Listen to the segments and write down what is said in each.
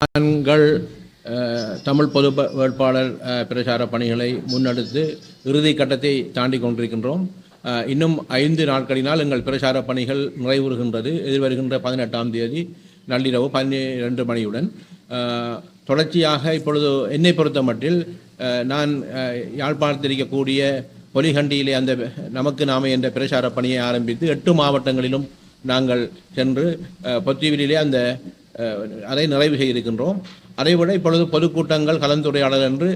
நாங்கள் தமிழ் பொது வேட்பாளர் பிரச்சார பணிகளை முன்னெடுத்து இறுதி கட்டத்தை தாண்டி கொண்டிருக்கின்றோம். இன்னும் ஐந்து நாட்களினால் எங்கள் பிரச்சார பணிகள் நிறைவுறுகின்றது. எதிர்வருகின்ற பதினெட்டாம் தேதி நள்ளிரவு பன்னிரண்டு மணியுடன். தொடர்ச்சியாக இப்பொழுது என்னை பொறுத்த மட்டில் நான் யாழ்ப்பாணத்திருக்கக்கூடிய பொலிகண்டியிலே அந்த நமக்கு நாம என்ற பிரச்சார பணியை ஆரம்பித்து எட்டு மாவட்டங்களிலும் நாங்கள் சென்று அஹ், பொத்திவிலே அந்த அதை நிறைவு செய்திருக்கின்றோம். அதைவிட இப்பொழுது பொதுக்கூட்டங்கள் கலந்துரையாடல் என்று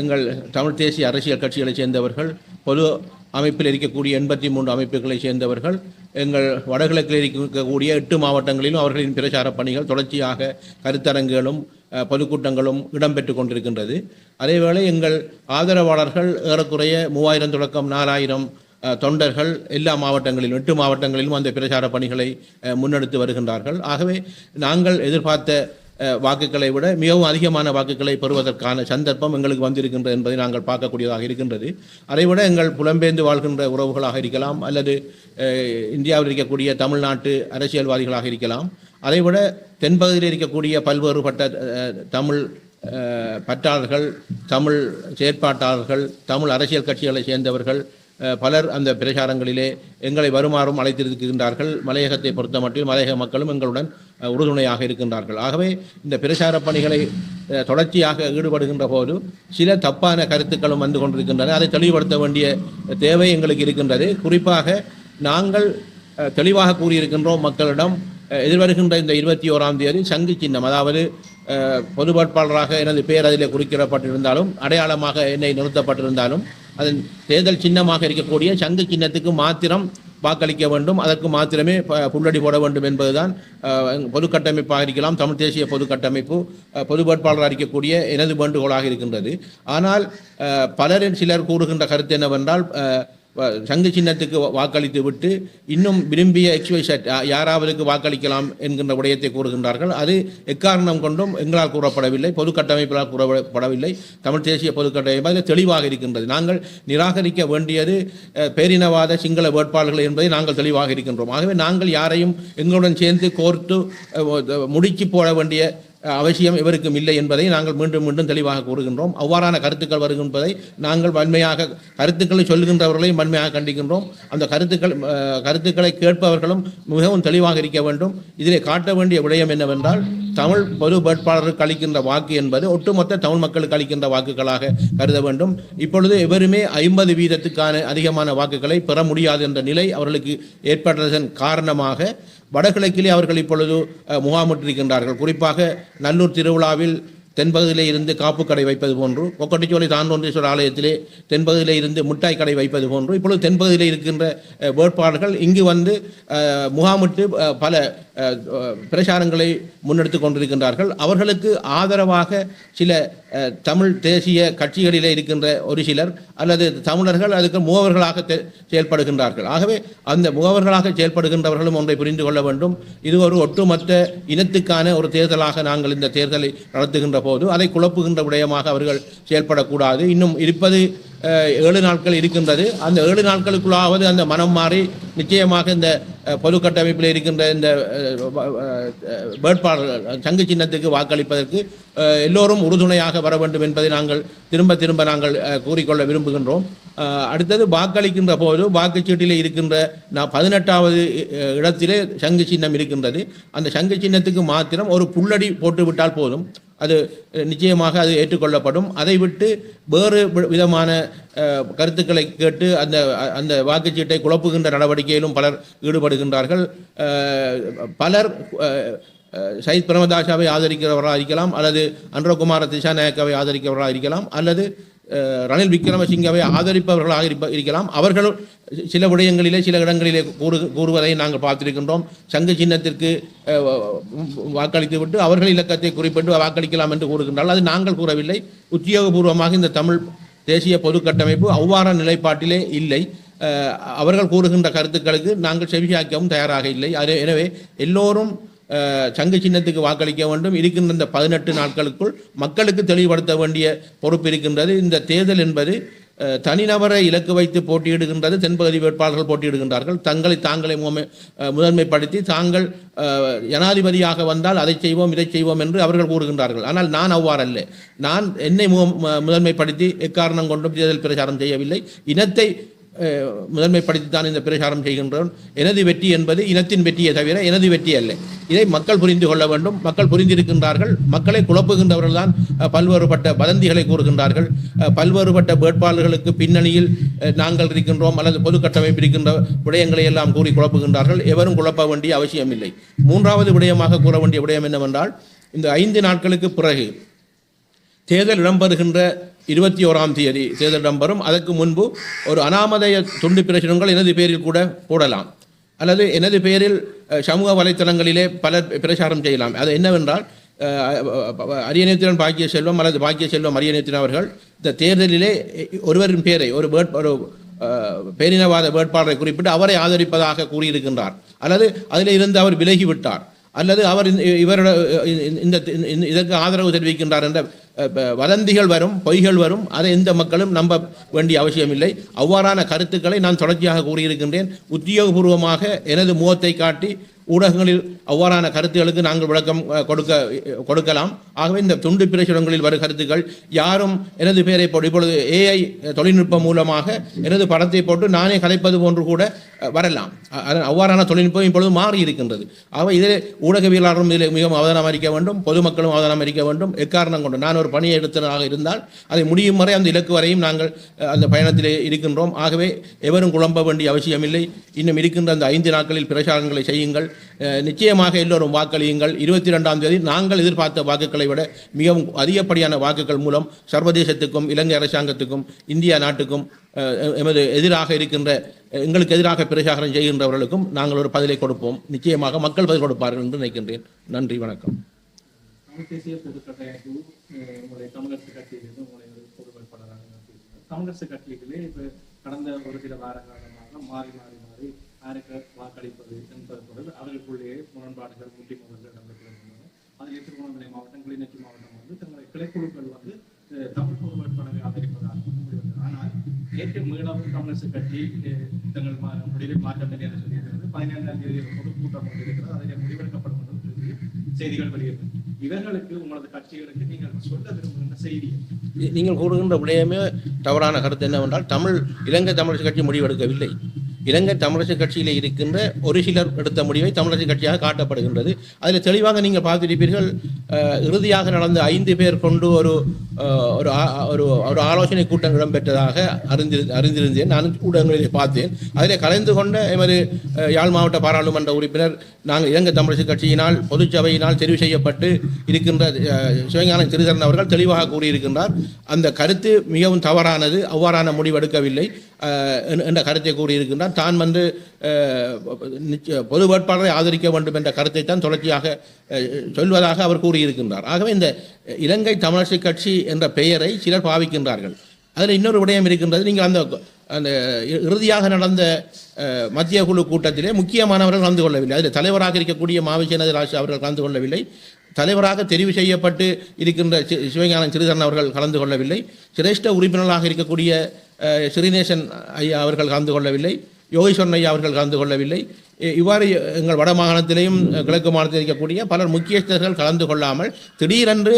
எங்கள் தமிழ் தேசிய அரசியல் கட்சிகளைச் சேர்ந்தவர்கள் பொது அமைப்பில் இருக்கக்கூடிய எண்பத்தி மூன்று அமைப்புகளைச் சேர்ந்தவர்கள் எங்கள் வடகிழக்கில் இருக்கக்கூடிய எட்டு மாவட்டங்களிலும் அவர்களின் பிரச்சார பணிகள் தொடர்ச்சியாக கருத்தரங்குகளும் பொதுக்கூட்டங்களும் இடம்பெற்று கொண்டிருக்கின்றது. அதேவேளை எங்கள் ஆதரவாளர்கள் ஏறக்குறைய மூவாயிரம் தொடக்கம் நாலாயிரம் தொண்டர்கள் எல்லா மாவட்டங்களிலும் எட்டு மாவட்டங்களிலும் அந்த பிரச்சார பணிகளை முன்னெடுத்து வருகின்றார்கள். ஆகவே நாங்கள் எதிர்பார்த்த வாக்குகளை விட மிகவும் அதிகமான வாக்குகளை பெறுவதற்கான சந்தர்ப்பம் எங்களுக்கு வந்திருக்கின்றது என்பதை நாங்கள் பார்க்கக்கூடியதாக இருக்கின்றது. அதைவிட எங்கள் புலம்பெயர்ந்து வாழ்கின்ற உறவுகளாக இருக்கலாம் அல்லது இந்தியாவில் இருக்கக்கூடிய தமிழ்நாட்டு அரசியல்வாதிகளாக இருக்கலாம். அதைவிட தென்பகுதியில் இருக்கக்கூடிய பல்வேறுபட்ட தமிழ் பற்றாளர்கள் தமிழ் செயற்பாட்டாளர்கள் தமிழ் அரசியல் கட்சிகளை சேர்ந்தவர்கள் பலர் அந்த பிரச்சாரங்களிலே எங்களை வருமாறும் அழைத்திருக்கின்றார்கள். மலையகத்தை பொறுத்த மட்டும் மலையக மக்களும் எங்களுடன் உறுதுணையாக இருக்கின்றார்கள். ஆகவே இந்த பிரச்சார பணிகளை தொடர்ச்சியாக ஈடுபடுகின்ற போது சில தப்பான கருத்துக்களும் வந்து கொண்டிருக்கின்றன. அதை தெளிவுபடுத்த வேண்டிய தேவை எங்களுக்கு இருக்கின்றது. குறிப்பாக நாங்கள் தெளிவாக கூறியிருக்கின்றோம் மக்களிடம் எதிர்வருகின்ற இந்த இருபத்தி ஓராம் தேதி சங்கு சின்னம் அதாவது பொது வேட்பாளராக எனது பெயர் அதில் குறிக்கப்பட்டிருந்தாலும் அடையாளமாக என்னை நிறுத்தப்பட்டிருந்தாலும் அதன் தேர்தல் சின்னமாக இருக்கக்கூடிய சங்கு சின்னத்துக்கு மாத்திரம் வாக்களிக்க வேண்டும். அதற்கு மாத்திரமே ப- புல்லடி போட வேண்டும் என்பதுதான் பொதுக்கட்டமைப்பாக இருக்கலாம் தமிழ் தேசிய பொதுக்கட்டமைப்பு பொது வேட்பாளராக இருக்கக்கூடிய எனது வேண்டுகோளாக இருக்கின்றது. ஆனால் பலரின் சிலர் கூறுகின்ற கருத்து என்னவென்றால் சங்கு சின்னத்துக்கு வாக்களித்து விட்டு இன்னும் விரும்பிய எக்ஸ்வை யாராவதுக்கு வாக்களிக்கலாம் என்கின்ற விடயத்தை கூறுகின்றார்கள். அது எக்காரணம் கொண்டும் எங்களால் கூறப்படவில்லை பொது கட்டமைப்பினால் கூறப்படவில்லை. தமிழ் தேசிய பொது கட்டமைப்பு அதில் தெளிவாக இருக்கின்றது. நாங்கள் நிராகரிக்க வேண்டியது பேரினவாத சிங்கள வேட்பாளர்கள் என்பதை நாங்கள் தெளிவாக இருக்கின்றோம். ஆகவே நாங்கள் யாரையும் எங்களுடன் சேர்ந்து கோர்த்து முடிச்சு போட வேண்டிய அவசியம் இவருக்கும் இல்லை என்பதை நாங்கள் மீண்டும் மீண்டும் தெளிவாக கூறுகின்றோம். அவ்வாறான கருத்துக்கள் வருகின்றதை நாங்கள் வன்மையாக கருத்துக்களை சொல்கின்றவர்களையும் வன்மையாக கண்டிக்கின்றோம். அந்த கருத்துக்கள் கருத்துக்களை கேட்பவர்களும் மிகவும் தெளிவாக இருக்க வேண்டும். இதிலே காட்ட வேண்டிய விடயம் என்னவென்றால் தமிழ் பொது வேட்பாளருக்கு அளிக்கின்ற வாக்கு என்பது ஒட்டுமொத்த தமிழ் மக்களுக்கு அளிக்கின்ற வாக்குகளாக கருத வேண்டும். இப்பொழுது எவருமே ஐம்பது வீதத்துக்கான அதிகமான வாக்குகளை பெற முடியாது என்ற நிலை அவர்களுக்கு ஏற்பட்டதன் காரணமாக வடகிழக்கிலே அவர்கள் இப்பொழுது முகாமிட்டிருக்கின்றார்கள். குறிப்பாக நல்லூர் திருவிழாவில் தென்பகுதியிலே இருந்து காப்பு கடை வைப்பது போன்று கொக்கட்டிச்சோலை தாண்டோன்றீஸ்வரர் ஆலயத்திலே தென்பகுதியிலே இருந்து மிட்டாய் கடை வைப்பது போன்று இப்பொழுது தென்பகுதியிலே இருக்கின்ற வேட்பாளர்கள் இங்கு வந்து முகாமிட்டு பல பிரச்சாரங்களை முன்னெடுத்து கொண்டிருக்கின்றார்கள். அவர்களுக்கு ஆதரவாக சில தமிழ் தேசிய கட்சிகளிலே இருக்கின்ற ஒரு சிலர் அல்லது தமிழர்கள் அதுக்கு முகவர்களாக தெ- செயல்படுகின்றார்கள். ஆகவே அந்த முகவர்களாக செயல்படுகின்றவர்களும் ஒன்றை புரிந்து கொள்ள வேண்டும். இது ஒரு ஒட்டுமொத்த இனத்துக்கான ஒரு தேர்தலாக நாங்கள் இந்த தேர்தலை நடத்துகின்ற போது அதை குழப்புகின்ற விடயமாக அவர்கள் செயல்படக்கூடாது. இன்னும் இருப்பது ஏழு நாட்கள் இருக்கின்றது. அந்த ஏழு நாட்களுக்குள்ளாவது அந்த மனம் மாறி நிச்சயமாக இந்த பொது கட்டமைப்பில் இருக்கின்ற இந்த வேட்பாளர்கள் சங்கு சின்னத்துக்கு வாக்களிப்பதற்கு எல்லோரும் உறுதுணையாக வர வேண்டும் என்பதை நாங்கள் திரும்ப திரும்ப நாங்கள் கூறிக்கொள்ள விரும்புகின்றோம். அடுத்தது வாக்களிக்கின்ற போது வாக்குச்சீட்டில் இருக்கின்ற நான் பதினெட்டாவது இடத்திலே சங்கு சின்னம் இருக்கின்றது. அந்த சங்கு சின்னத்துக்கு மாத்திரம் ஒரு புல்லடி போட்டுவிட்டால் போதும். அது நிச்சயமாக அது ஏற்றுக்கொள்ளப்படும். அதை விட்டு வேறு விதமான கருத்துக்களை கேட்டு அந்த அந்த வாக்குச்சீட்டை குழப்புகின்ற நடவடிக்கையிலும் பலர் ஈடுபடுகின்றார்கள். பலர் சயித் பிரமதாசாவை ஆதரிக்கிறவராக இருக்கலாம் அல்லது அன்றகுமார திசாநாயக்காவை ஆதரிக்கிறவராக இருக்கலாம் அல்லது ரணில் விக்ரமசிங்கவை ஆதரிப்பவர்களாக இருப்ப- இருக்கலாம். அவர்களும் சில விடயங்களிலே சில இடங்களிலே கூறு கூறுவதை நாங்கள் பார்த்திருக்கின்றோம். சங்கு சின்னத்திற்கு வாக்களித்துவிட்டு வாக்களித்து விட்டு அவர்கள் இலக்கத்தை குறிப்பிட்டு வாக்களிக்கலாம் என்று கூறுகின்றால் அது நாங்கள் கூறவில்லை. உத்தியோகபூர்வமாக இந்த தமிழ் தேசிய பொது கட்டமைப்பு அவ்வாறான நிலைப்பாட்டிலே இல்லை. அவர்கள் கூறுகின்ற கருத்துக்களுக்கு நாங்கள் செவியாக்கவும் தயாராக இல்லை. அது எனவே எல்லோரும் சங்கு சின்னத்துக்கு வாக்களிக்க வேண்டும். இருக்கின்ற இந்த பதினெட்டு நாட்களுக்குள் மக்களுக்கு தெளிவுபடுத்த வேண்டிய பொறுப்பு இருக்கின்றது. இந்த தேர்தல் என்பது தனிநபரை இலக்கு வைத்து போட்டியிடுகின்றது. தென்பகுதி வேட்பாளர்கள் போட்டியிடுகின்றார்கள். தங்களை தாங்களே முகமை- முதன்மைப்படுத்தி தாங்கள் ஜனாதிபதியாக வந்தால் அதை செய்வோம் இதை செய்வோம் என்று அவர்கள் கூறுகின்றார்கள். ஆனால் நான் அவ்வாறல்ல. நான் என்னை முகம் முதன்மைப்படுத்தி எக்காரணம் கொண்டும் தேர்தல் பிரச்சாரம் செய்யவில்லை. இனத்தை முதன்மைப்படுத்தித்தான் இந்த பிரச்சாரம் செய்கின்றோம். எனது வெற்றி என்பது இனத்தின் வெற்றியை தவிர எனது வெற்றி அல்ல. இதை மக்கள் புரிந்து கொள்ள வேண்டும். மக்கள் புரிந்திருக்கின்றார்கள். மக்களை குழப்புகின்றவர்கள் தான் பல்வேறுபட்ட வதந்திகளை கூறுகின்றார்கள். பல்வேறுபட்ட வேட்பாளர்களுக்கு பின்னணியில் நாங்கள் இருக்கின்றோம் அல்லது பொது கட்டமைப்பு இருக்கின்ற விடயங்களை எல்லாம் கூறி குழப்புகின்றார்கள். எவரும் குழப்ப வேண்டிய அவசியமில்லை மூன்றாவது விடயமாக கூற வேண்டிய விடயம் என்னவென்றால் இந்த ஐந்து நாட்களுக்கு பிறகு தேர்தல் இடம்பெறுகின்ற இருபத்தி ஓராம் தேதி தேர்தல் வரும் அதற்கு முன்பு ஒரு அனாமதய துண்டு பிரசுரங்கள் எனது பேரில் கூட போடலாம். அல்லது எனது பேரில் சமூக வலைத்தளங்களிலே பலர் பிரச்சாரம் செய்யலாம். அது என்னவென்றால் அஹ், அரியநேத்திரன் பாக்கிய செல்வம் அல்லது பாக்கிய செல்வம் அரியநேத்திரன் அவர்கள் இந்த தேர்தலிலே ஒருவரின் பேரை ஒரு வேட் ஒரு பேரினவாத வேட்பாளரை குறிப்பிட்டு அவரை ஆதரிப்பதாக கூறியிருக்கின்றார். அல்லது அதில் இருந்து அவர் விலகிவிட்டார். அல்லது அவர் இந்த- இவரோட இந்த- இதற்கு ஆதரவு தெரிவிக்கின்றார் என்ற வதந்திகள் வரும் பொய்கள் வரும் அதை எந்த மக்களும் நம்ப வேண்டிய அவசியமில்லை. அவ்வாறான கருத்துக்களை நான் தொடர்ச்சியாக கூறியிருக்கின்றேன். உத்தியோகபூர்வமாக எனது முகத்தை காட்டி ஊடகங்களில் அவ்வாறான கருத்துகளுக்கு நாங்கள் விளக்கம் கொடுக்க கொடுக்கலாம். ஆகவே இந்த துண்டு பிரசுரங்களில் வரும் கருத்துக்கள் யாரும் எனது பெயரை போட்டு இப்பொழுது ஏஐ தொழில்நுட்பம் மூலமாக எனது படத்தை போட்டு நானே கலைப்பது போன்று கூட வரலாம். அவ்வாறான தொழில்நுட்பம் இப்பொழுது மாறி இருக்கின்றது. ஆகவே இதில் ஊடகவியலாளரும் இதில் மிகவும் அவதானம் அறிக்க வேண்டும் பொதுமக்களும் அவதானம் அளிக்க வேண்டும். எக்காரணம் கொண்டு நான் ஒரு பணியை எடுத்ததாக இருந்தால் அதை முடியும் வரை அந்த இலக்கு வரையும் நாங்கள் அந்த பயணத்திலே இருக்கின்றோம். ஆகவே எவரும் குழம்ப வேண்டிய அவசியமில்லை. இன்னும் இருக்கின்ற அந்த ஐந்து நாட்களில் பிரச்சாரங்களை செய்யுங்கள். நிச்சயமாக எல்லோரும் வாக்களியுங்கள். இருபத்தி ரெண்டாம் தேதி நாங்கள் எதிர்பார்த்த வாக்குகளை விட மிகவும் அதிகப்படியான வாக்குகள் மூலம் சர்வதேசத்துக்கும் இலங்கை அரசாங்கத்துக்கும் இந்தியா நாட்டுக்கும் எமது எதிராக இருக்கின்ற எங்களுக்கு எதிராக பிரச்சாரம் செய்கின்றவர்களுக்கும் நாங்கள் ஒரு பதிலை கொடுப்போம். நிச்சயமாக மக்கள் பதில் கொடுப்பார்கள் என்று நினைக்கின்றேன். நன்றி வணக்கம். தமிழரசு கட்சிகளே இப்ப கடந்த ஒரு சில வார காலமாக மாறி மாறி யாருக்கு வாக்களிப்பது என்பது தொடர்பில் அவர்களுக்குள்ளேயே முரண்பாடுகள் முட்டி மோதல்கள் இடம்பெற்றிருக்கின்றன அதில் திருவண்ணாமலை மாவட்டம் கிளிநொச்சி மாவட்டம் வந்து தங்களுடைய கிளைக்குழுக்கள் வந்து தமிழ் பொது வேட்பாளரை ஆதரிப்பதாக ஆனால் நேற்று மீளவும் தமிழரசு கட்சி தங்கள் மா- முடிவில் மாற்றம் இல்லை என்று சொல்லியிருக்கிறது. பதினேழாம் தேதி ஒரு பொதுக்கூட்டம் இருக்கிறது. அதில் முடிவெடுக்கப்படும் என்று சொல்லி செய்திகள் வெளியிட்டது இவர்களுக்கு உங்களது கட்சிகளுக்கு நீங்கள் சொல்ல விரும்புகின்ற செய்தி? நீங்கள் கூறுகின்ற விடயமே தவறான கருத்து என்னவென்றால் தமிழ் இலங்கை தமிழர் கட்சி முடிவெடுக்கவில்லை. இலங்கை தமிழரசு கட்சியில் இருக்கின்ற ஒரு சிலர் எடுத்த முடிவை தமிழரசு கட்சியாக காட்டப்படுகின்றது. அதில் தெளிவாக நீங்கள் பார்த்திருப்பீர்கள் இறுதியாக நடந்த ஐந்து பேர் கொண்டு ஒரு ஒரு ஒரு ஒரு ஆலோசனை கூட்டம் இடம்பெற்றதாக அறிந்திரு அறிந்திருந்தேன். நான் ஊடகங்களில் பார்த்தேன். அதில் கலந்து கொண்ட எமது யாழ் மாவட்ட பாராளுமன்ற உறுப்பினர் நாங்கள் இலங்கை தமிழரசு கட்சியினால் பொதுச்சபையினால் தெரிவு செய்யப்பட்டு இருக்கின்ற சிவஞானம் திருதரன் அவர்கள் தெளிவாக கூறியிருக்கின்றார். அந்த கருத்து மிகவும் தவறானது அவ்வாறான முடிவெடுக்கவில்லை என்ற- என்ற கருத்தை கூறியிருக்கின்றான். தான் வந்து நிச்சய- பொது வேட்பாளரை ஆதரிக்க வேண்டும் என்ற கருத்தை தான் தொடர்ச்சியாக சொல்வதாக அவர் கூறியிருக்கின்றார். ஆகவே இந்த இலங்கை தமிழரசு கட்சி என்ற பெயரை சிலர் பாவிக்கின்றார்கள். அதில் இன்னொரு விடயம் இருக்கின்றது. நீங்கள் அந்த அந்த இறுதியாக நடந்த மத்திய குழு கூட்டத்திலே முக்கியமானவர்கள் கலந்து கொள்ளவில்லை. அதில் தலைவராக இருக்கக்கூடிய மாவிசேனது ராஜ் அவர்கள் கலந்து கொள்ளவில்லை. தலைவராக தெரிவு செய்யப்பட்டு இருக்கின்ற சி- சிவஞானம் சிறிதரன் அவர்கள் கலந்து கொள்ளவில்லை. சிரேஷ்ட உறுப்பினர்களாக இருக்கக்கூடிய ஸ்ரீநேசன் ஐயா அவர்கள் கலந்து கொள்ளவில்லை யோகேஸ்வரன் ஐயா அவர்கள் கலந்து கொள்ளவில்லை. இவ்வாறு எங்கள் வட மாகாணத்திலேயும் கிழக்கு மாநிலத்தில் இருக்கக்கூடிய பலர் முக்கியஸ்தர்கள் கலந்து கொள்ளாமல் திடீரென்று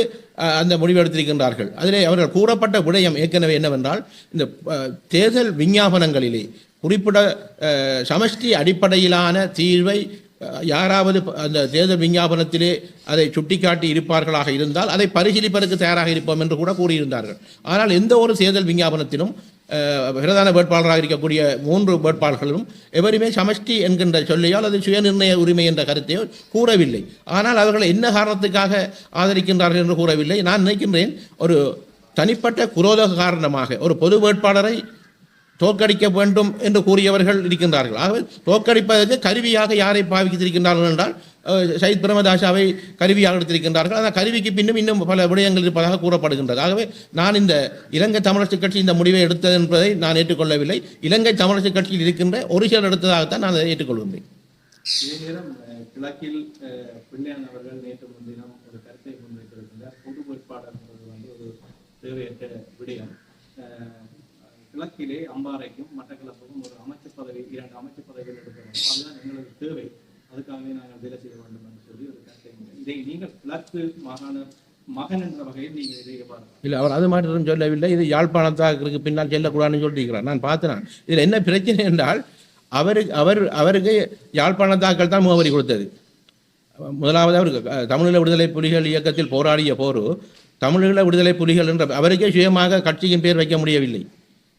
அந்த முடிவு எடுத்திருக்கின்றார்கள். அதிலே அவர்கள் கூறப்பட்ட விடயம் ஏற்கனவே என்னவென்றால் இந்த தேர்தல் விஞ்ஞாபனங்களிலே குறிப்பிட சமஷ்டி அடிப்படையிலான தீர்வை யாராவது அந்த தேர்தல் விஞ்ஞாபனத்திலே அதை சுட்டிக்காட்டி இருப்பார்களாக இருந்தால் அதை பரிசீலிப்பதற்கு தயாராக இருப்போம் என்று கூட கூறியிருந்தார்கள். ஆனால் எந்த ஒரு தேர்தல் விஞ்ஞாபனத்திலும் பிரதான வேட்பாளராக இருக்கக்கூடிய மூன்று வேட்பாளர்களும் எவருமே சமஷ்டி என்கின்ற சொல்லையோ அல்லது சுயநிர்ணய உரிமை என்ற கருத்தையோ கூறவில்லை. ஆனால் அவர்கள் என்ன காரணத்துக்காக ஆதரிக்கின்றார்கள் என்று கூறவில்லை. நான் நினைக்கின்றேன் ஒரு தனிப்பட்ட குரோத காரணமாக ஒரு பொது வேட்பாளரை தோற்கடிக்க வேண்டும் என்று கூறியவர்கள் இருக்கின்றார்கள். ஆகவே தோற்கடிப்பதற்கு கருவியாக யாரை பாவித்திருக்கின்றார்கள் என்றால் அஹ், சயித் கருவியாக எடுத்திருக்கின்றார்கள். அந்த கருவிக்கு பின்னும் இன்னும் பல விடயங்கள் இருப்பதாக கூறப்படுகின்றது. ஆகவே நான் இந்த இலங்கை தமிழரசு கட்சி இந்த முடிவை எடுத்தது என்பதை நான் ஏற்றுக்கொள்ளவில்லை. இலங்கை தமிழரசு கட்சியில் இருக்கின்ற ஒரு சிலர் எடுத்ததாகத்தான் நான் அதை ஏற்றுக்கொள்கின்றேன். கிழக்கில் பிள்ளையான் அவர்கள் நேற்று முன்தினம் ஒரு கருத்தை முன்வைத்திருக்கின்றார். பொது வேட்பாளர் என்பது வந்து ஒரு தேவையற்ற விடயம். அஹ், அம்பாறைக்கும் மட்டக்களப்புக்கும் ஒரு அமைச்சர் பதவி இரண்டு அமைச்சர் பதவிகள் எடுக்க அதுதான் எங்களுக்கு தேவை. அதுக்காகவே நாங்கள் வேலை செய்ய வேண்டும் என்று சொல்லி ஒரு கருத்தை இதை நீங்கள் கிழக்கு மாகாண மகன் என்ற வகையில் நீங்கள் இதை எவ்வாறு இல்லை அவர் அது மாற்றம் சொல்லவில்லை. இது யாழ்ப்பாணத்தாக்கு பின்னால் செல்லக்கூடாதுன்னு சொல்லியிருக்கிறார். நான் பார்த்தேன் இதில் என்ன பிரச்சனை என்றால் அவருக்கு அவர் அவருக்கு யாழ்ப்பாணத்தாக்கள் தான் முகவரி கொடுத்தது. முதலாவது அவர் தமிழீழ விடுதலை புலிகள் இயக்கத்தில் போராடிய போரு தமிழீழ விடுதலை புலிகள் என்ற அவருக்கே சுயமாக கட்சியின் பேர் வைக்க முடியவில்லை.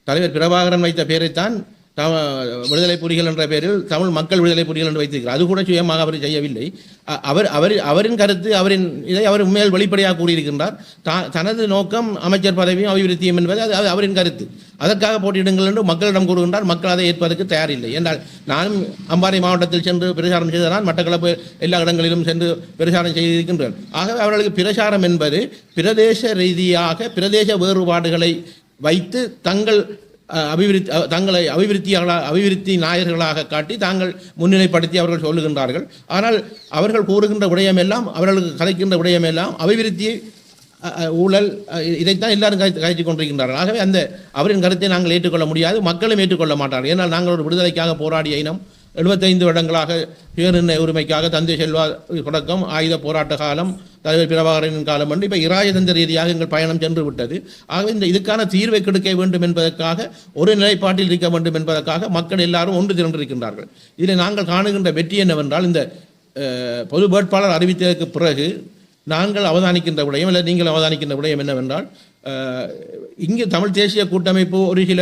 தலைவர் பிரபாகரன் வைத்த பேரைத்தான் விடுதலை புலிகள் என்ற பெயரில் தமிழ் மக்கள் விடுதலை புலிகள் என்று வைத்திருக்கிறார். அது கூட சுயமாக அவர் செய்யவில்லை. அவர் அவர் அவரின் கருத்து அவரின் இதை அவர் உண்மையில் வெளிப்படையாக கூறியிருக்கின்றார். தா- தனது நோக்கம் அமைச்சர் பதவியும் அபிவிருத்தியும் என்பது அது அது அவரின் கருத்து. அதற்காக போட்டியிடுங்கள் என்று மக்களிடம் கூறுகின்றார். மக்கள் அதை ஏற்பதற்கு தயாரில்லை. என்றால் நானும் அம்பாறை மாவட்டத்தில் சென்று பிரச்சாரம் செய்ததான் மட்டக்களப்பு எல்லா இடங்களிலும் சென்று பிரச்சாரம் செய்திருக்கின்றனர் ஆகவே அவர்களுக்கு பிரச்சாரம் என்பது பிரதேச ரீதியாக பிரதேச வேறுபாடுகளை வைத்து தங்கள் அபிவிருத்தி தங்களை அபிவிருத்தியாளர் அபிவிருத்தி நாயர்களாக காட்டி தாங்கள் முன்னிலைப்படுத்தி அவர்கள் சொல்லுகின்றார்கள். ஆனால் அவர்கள் கூறுகின்ற விடயமெல்லாம் அவர்களுக்கு கதைக்கின்ற விடயமெல்லாம் அபிவிருத்தியை ஊழல் இதைத்தான் எல்லாரும் கருத்து கழித்துக் கொண்டிருக்கின்றார்கள். ஆகவே அந்த அவரின் கருத்தை நாங்கள் ஏற்றுக்கொள்ள முடியாது மக்களும் ஏற்றுக்கொள்ள மாட்டார்கள். ஏன்னால் நாங்கள் ஒரு விடுதலைக்காக போராடிய இனம் எழுபத்தைந்து வருடங்களாக சுயநிர்ணய உரிமைக்காக தந்தை செல்வா தொடக்கம் ஆயுத போராட்ட காலம் தலைவர் பிரபாகரனின் காலம் என்று இப்போ இராஜதந்திர ரீதியாக எங்கள் பயணம் சென்று விட்டது. ஆகவே இந்த இதுக்கான தீர்வை கிடைக்க வேண்டும் என்பதற்காக ஒரு நிலைப்பாட்டில் இருக்க வேண்டும் என்பதற்காக மக்கள் எல்லாரும் ஒன்று திரண்டிருக்கின்றார்கள். இதில் நாங்கள் காணுகின்ற வெற்றி என்னவென்றால் இந்த பொது வேட்பாளர் அறிவித்ததற்கு பிறகு நாங்கள் அவதானிக்கின்ற விடயம் இல்லை நீங்கள் அவதானிக்கின்ற விடயம் என்னவென்றால் இங்கே தமிழ் தேசிய கூட்டமைப்பு ஒரு சில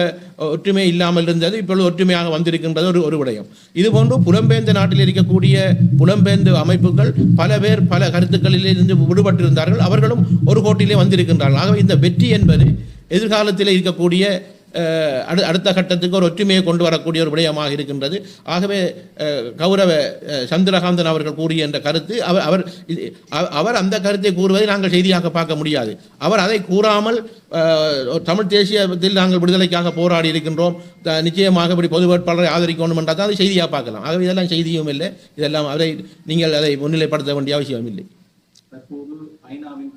ஒற்றுமை இல்லாமல் இருந்தது இப்பொழுது ஒற்றுமையாக வந்திருக்கின்றது ஒரு ஒரு விடயம். இதுபோன்று புலம்பெயர்ந்த நாட்டில் இருக்கக்கூடிய புலம்பெயர்ந்த அமைப்புகள் பல பேர் பல கருத்துக்களிலே இருந்து விடுபட்டிருந்தார்கள். அவர்களும் ஒரு கோட்டிலே வந்திருக்கின்றார்கள். ஆகவே இந்த வெற்றி என்பது எதிர்காலத்தில் இருக்கக்கூடிய அடு அடுத்த கட்டத்துக்கு ஒரு ஒற்றுமையை கொண்டு வரக்கூடிய ஒரு விடயமாக இருக்கின்றது. ஆகவே கௌரவ சந்திரகாந்தன் அவர்கள் கூறிய என்ற கருத்து அவர் அவர் அவ- அவர் அந்த கருத்தை கூறுவதை நாங்கள் செய்தியாக பார்க்க முடியாது. அவர் அதை கூறாமல் தமிழ் தேசியத்தில் நாங்கள் விடுதலைக்காக போராடி இருக்கின்றோம். நிச்சயமாக இப்படி பொது வேட்பாளரை ஆதரிக்கணும் என்றால் தான் அதை செய்தியாக பார்க்கலாம். ஆகவே இதெல்லாம் செய்தியும் இல்லை. இதெல்லாம் அதை நீங்கள் அதை முன்னிலைப்படுத்த வேண்டிய அவசியம் இல்லை தற்போது ஐநாவின்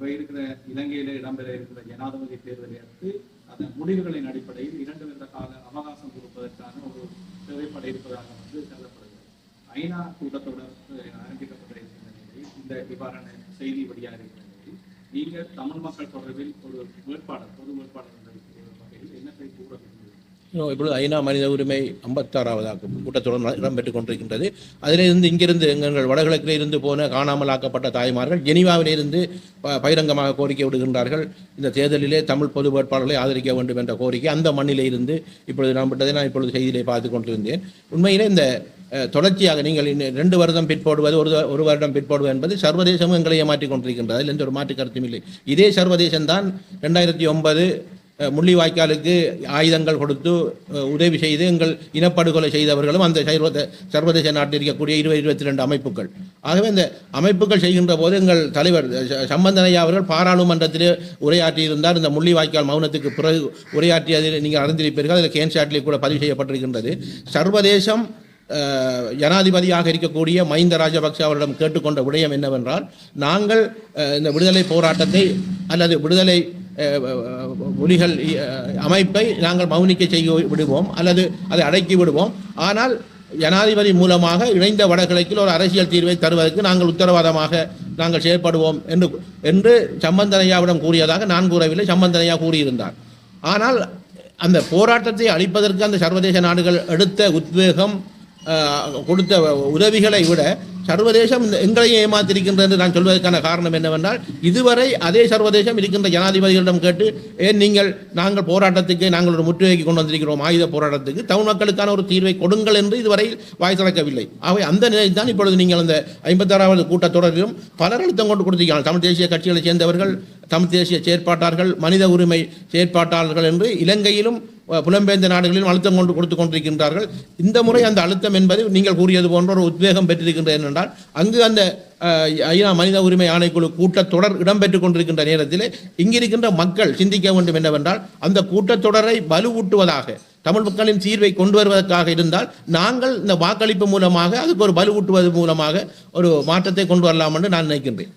இப்போ இருக்கிற இலங்கையில இடம்பெற இருக்கிற ஜனாதிபதி தேர்தலை அடுத்து அதன் முடிவுகளின் அடிப்படையில் இரண்டு வருட கால அவகாசம் கொடுப்பதற்கான ஒரு தேவைப்பட இருப்பதாக வந்து கருதப்படுகிறது. ஐநா கூட்டத்தொடர் அஹ், ஆரம்பிக்கப்பட்டிருக்கின்ற நிலையில் இந்த இவ்வாறான செய்தி வழியாக இருக்கிற நிலையில் நீங்கள் தமிழ் மக்கள் தொடர்பில் ஒரு வேட்பாளர் பொது வேட்பாளர் என்ற வகையில் என்னத்தை கூற கூட இப்பொழுது ஐநா மனித உரிமை ஐம்பத்தாறாவதாக கூட்டத்தொடர் இடம்பெற்றுக் கொண்டிருக்கின்றது. அதிலிருந்து இங்கிருந்து எங்கள் வடகிழக்கில் இருந்து போன காணாமல் ஆக்கப்பட்ட தாய்மார்கள் ஜெனிவாவிலிருந்து ப- பகிரங்கமாக கோரிக்கை விடுகின்றார்கள். இந்த தேர்தலிலே தமிழ் பொது வேட்பாளர்களை ஆதரிக்க வேண்டும் என்ற கோரிக்கை அந்த மண்ணிலே இருந்து இப்பொழுது நான் விட்டதை நான் இப்பொழுது செய்தியிலே பார்த்து கொண்டிருந்தேன். உண்மையிலே இந்த தொடர்ச்சியாக நீங்கள் இன்னும் ரெண்டு வருடம் பிற்போடுவது ஒரு ஒரு வருடம் பிற்போடுவது என்பது சர்வதேசமும் எங்களை ஏமாற்றிக் கொண்டிருக்கின்றது. அதில் எந்த ஒரு மாற்று கருத்தும் இல்லை. இதே சர்வதேசம்தான் ரெண்டாயிரத்தி ஒன்பது முள்ளிவாய்க்காலுக்கு ஆயுதங்கள் கொடுத்து உதவி செய்து எங்கள் இனப்படுகொலை செய்தவர்களும் அந்த சர்வத சர்வதேச நாட்டில் இருக்கக்கூடிய இருபது இருபத்தி ரெண்டு அமைப்புகள். ஆகவே இந்த அமைப்புகள் செய்கின்ற போது எங்கள் தலைவர் சம்பந்தனையா அவர்கள் பாராளுமன்றத்திலே உரையாற்றியிருந்தார். இந்த முள்ளிவாய்க்கால் மௌனத்துக்கு பிறகு உரையாற்றியதில் நீங்கள் அறிந்திருப்பீர்கள். அதில் கேன்சாட்டிலே கூட பதிவு செய்யப்பட்டிருக்கின்றது. சர்வதேசம் ஜனாதிபதியாக இருக்கக்கூடிய மஹிந்த ராஜபக்சே அவரிடம் கேட்டுக்கொண்ட விடயம் என்னவென்றால் நாங்கள் இந்த விடுதலை போராட்டத்தை அல்லது விடுதலை ஒலிகள் அமைப்பை நாங்கள் மௌனிக்க செய்ய விடுவோம் அல்லது அதை அடக்கி விடுவோம். ஆனால் ஜனாதிபதி மூலமாக இணைந்த வடகிழக்கில் ஒரு அரசியல் தீர்வை தருவதற்கு நாங்கள் உத்தரவாதமாக நாங்கள் செயல்படுவோம் என்று என்று சம்பந்தனையாவிடம் கூறியதாக நான் கூறவில்லை சம்பந்தனையா கூறியிருந்தார். ஆனால் அந்த போராட்டத்தை அழிப்பதற்கு அந்த சர்வதேச நாடுகள் எடுத்த உத்வேகம் கொடுத்த உதவிகளை விட சர்வதேசம் எங்களையும் ஏமாத்திருக்கின்றது என்று நான் சொல்வதற்கான காரணம் என்னவென்றால் இதுவரை அதே சர்வதேசம் இருக்கின்ற ஜனாதிபதிகளிடம் கேட்டு ஏன் நீங்கள் நாங்கள் போராட்டத்துக்கு நாங்கள் ஒரு முற்றுகைக்கு கொண்டு வந்திருக்கிறோம் ஆயுத போராட்டத்துக்கு. தமிழ் மக்களுக்கான ஒரு தீர்வை கொடுங்கள் என்று இதுவரை வாய் திறக்கவில்லை. ஆகவே அந்த நிலையில் தான் இப்பொழுது நீங்கள் அந்த ஐம்பத்தாறாவது கூட்டத்தொடரிலும் பலர் அழுத்தம் கொண்டு கொடுத்திருக்கிறார்கள் தமிழ் தேசிய கட்சிகளை சேர்ந்தவர்கள் தமிழ் தேசிய செயற்பாட்டாளர்கள் மனித உரிமை செயற்பாட்டாளர்கள் என்று இலங்கையிலும் புலம்பெயர்ந்த நாடுகளிலும் அழுத்தம் கொண்டு கொடுத்து கொண்டிருக்கின்றார்கள். இந்த முறை அந்த அழுத்தம் என்பது நீங்கள் கூறியது போன்ற ஒரு உத்வேகம் பெற்றிருக்கின்றது என்னென்றால் அங்கு அந்த ஐநா மனித உரிமை ஆணைக்குழு கூட்டத்தொடர் இடம்பெற்றுக் கொண்டிருக்கின்ற நேரத்தில் இங்கிருக்கின்ற மக்கள் சிந்திக்க வேண்டும் என்னவென்றால் அந்த கூட்டத்தொடரை வலுவூட்டுவதாக தமிழ் மக்களின் தீர்வை கொண்டு வருவதற்காக இருந்தால் நாங்கள் இந்த வாக்களிப்பு மூலமாக அதுக்கு ஒரு வலுவூட்டுவது மூலமாக ஒரு மாற்றத்தை கொண்டு வரலாம் என்று நான் நினைக்கின்றேன்.